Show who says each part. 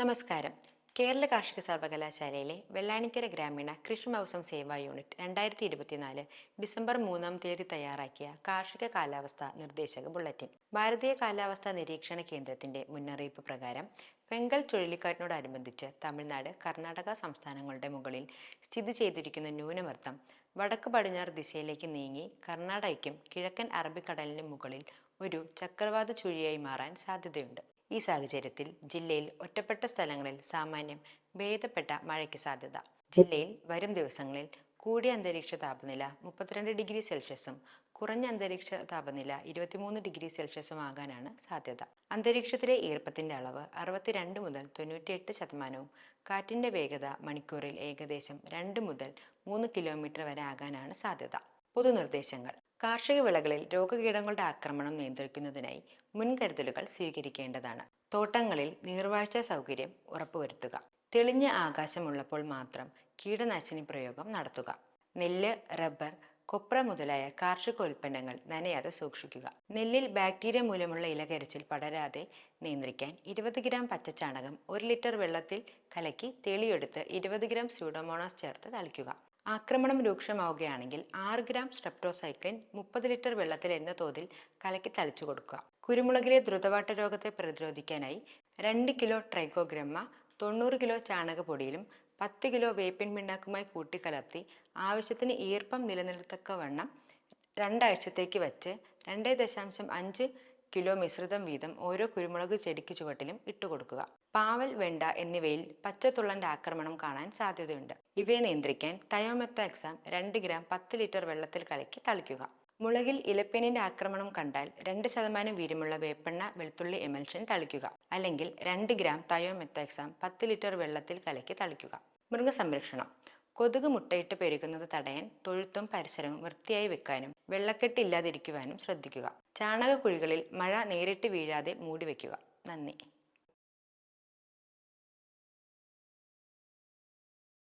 Speaker 1: നമസ്കാരം. കേരള കാർഷിക സർവകലാശാലയിലെ വെള്ളാണിക്കര ഗ്രാമീണ കൃഷി മൗസം സേവാ യൂണിറ്റ് രണ്ടായിരത്തി ഇരുപത്തിനാല് ഡിസംബർ മൂന്നാം തീയതി തയ്യാറാക്കിയ കാർഷിക കാലാവസ്ഥ നിർദ്ദേശക ബുള്ളറ്റിൻ. ഭാരതീയ കാലാവസ്ഥാ നിരീക്ഷണ കേന്ദ്രത്തിന്റെ മുന്നറിയിപ്പ് പ്രകാരം വെങ്കൽ ചുഴലിക്കാറ്റിനോടനുബന്ധിച്ച് തമിഴ്നാട് കർണാടക സംസ്ഥാനങ്ങളുടെ മുകളിൽ സ്ഥിതി ചെയ്തിരിക്കുന്ന ന്യൂനമർദ്ദം വടക്ക് പടിഞ്ഞാറ് ദിശയിലേക്ക് നീങ്ങി കർണാടകയ്ക്കും കിഴക്കൻ അറബിക്കടലിനും മുകളിൽ ഒരു ചക്രവാത ചുഴിയായി മാറാൻ സാധ്യതയുണ്ട്. ഈ സാഹചര്യത്തിൽ ജില്ലയിൽ ഒറ്റപ്പെട്ട സ്ഥലങ്ങളിൽ സാമാന്യം ഭേദപ്പെട്ട മഴയ്ക്ക് സാധ്യത. ജില്ലയിൽ വരും ദിവസങ്ങളിൽ കൂടിയ അന്തരീക്ഷ താപനില മുപ്പത്തിരണ്ട് ഡിഗ്രി സെൽഷ്യസും കുറഞ്ഞ അന്തരീക്ഷ താപനില ഇരുപത്തിമൂന്ന് ഡിഗ്രി സെൽഷ്യസും ആകാനാണ് സാധ്യത. അന്തരീക്ഷത്തിലെ ഈർപ്പത്തിന്റെ അളവ് അറുപത്തിരണ്ട് മുതൽ തൊണ്ണൂറ്റിയെട്ട് ശതമാനവും കാറ്റിന്റെ വേഗത മണിക്കൂറിൽ ഏകദേശം രണ്ട് മുതൽ മൂന്ന് കിലോമീറ്റർ വരെ ആകാനാണ് സാധ്യത. പൊതുനിർദ്ദേശങ്ങൾ. കാർഷിക വിളകളിൽ രോഗകീടങ്ങളുടെ ആക്രമണം നിയന്ത്രിക്കുന്നതിനായി മുൻകരുതലുകൾ സ്വീകരിക്കേണ്ടതാണ്. തോട്ടങ്ങളിൽ നീർവാഴ്ച സൗകര്യം ഉറപ്പുവരുത്തുക. തെളിഞ്ഞ ആകാശമുള്ളപ്പോൾ മാത്രം കീടനാശിനി പ്രയോഗം നടത്തുക. നെല്ല് റബ്ബർ കൊപ്ര മുതലായ കാർഷികോൽപ്പന്നങ്ങൾ നനയാതെ സൂക്ഷിക്കുക. നെല്ലിൽ ബാക്ടീരിയ മൂലമുള്ള ഇലകരിച്ചിൽ പടരാതെ നിയന്ത്രിക്കാൻ ഇരുപത് ഗ്രാം പച്ചച്ചാണകം ഒരു ലിറ്റർ വെള്ളത്തിൽ കലക്കി തെളിയെടുത്ത് ഇരുപത് ഗ്രാം സ്യൂഡോമോണാസ് ചേർത്ത് തളിക്കുക. ആക്രമണം രൂക്ഷമാവുകയാണെങ്കിൽ ആറ് ഗ്രാം സ്ട്രെപ്റ്റോസൈക്ലിൻ മുപ്പത് ലിറ്റർ വെള്ളത്തിൽ എന്ന തോതിൽ കലക്കി തളിച്ചു കൊടുക്കുക. കുരുമുളകിലെ ദ്രുതവാട്ട രോഗത്തെ പ്രതിരോധിക്കാനായി രണ്ട് കിലോ ട്രൈക്കോഗ്രമ്മ തൊണ്ണൂറ് കിലോ ചാണകപ്പൊടിയിലും പത്ത് കിലോ വേപ്പിൻ പിണ്ണാക്കുമായി കൂട്ടിക്കലർത്തി ആവശ്യത്തിന് ഈർപ്പം നിലനിർത്തക്കവണ്ണം രണ്ടാഴ്ചത്തേക്ക് വച്ച് രണ്ട് ദശാംശം അഞ്ച് കിലോ മിശ്രിതം വീതം ഓരോ കുരുമുളക് ചെടിക്ക് ചുവട്ടിലും ഇട്ടുകൊടുക്കുക പാവൽ വെണ്ട എന്നിവയിൽ പച്ചത്തുള്ളന്റെ ആക്രമണം കാണാൻ സാധ്യതയുണ്ട്. ഇവയെ നിയന്ത്രിക്കാൻ തയോമെത്താക്സാം രണ്ട് ഗ്രാം പത്ത് ലിറ്റർ വെള്ളത്തിൽ കലക്കി തളിക്കുക. മുളകിൽ ഇലപ്പേനിന്റെ ആക്രമണം കണ്ടാൽ രണ്ട് ശതമാനം വീരമുള്ള വേപ്പെണ്ണ വെളുത്തുള്ളി എമൽഷൻ തളിക്കുക. അല്ലെങ്കിൽ രണ്ട് ഗ്രാം തയോമെത്താക്സാം പത്ത് ലിറ്റർ വെള്ളത്തിൽ കലക്കി തളിക്കുക. മൃഗസംരക്ഷണം. കൊതുക് മുട്ടയിട്ട് പെരുകുന്നത് തടയാൻ തൊഴുത്തും പരിസരവും വൃത്തിയായി വെക്കാനും വെള്ളക്കെട്ട് ഇല്ലാതിരിക്കുവാനും ശ്രദ്ധിക്കുക. ചാണകക്കുഴികളിൽ മഴ നേരിട്ട് വീഴാതെ മൂടി വയ്ക്കുക നന്ദി.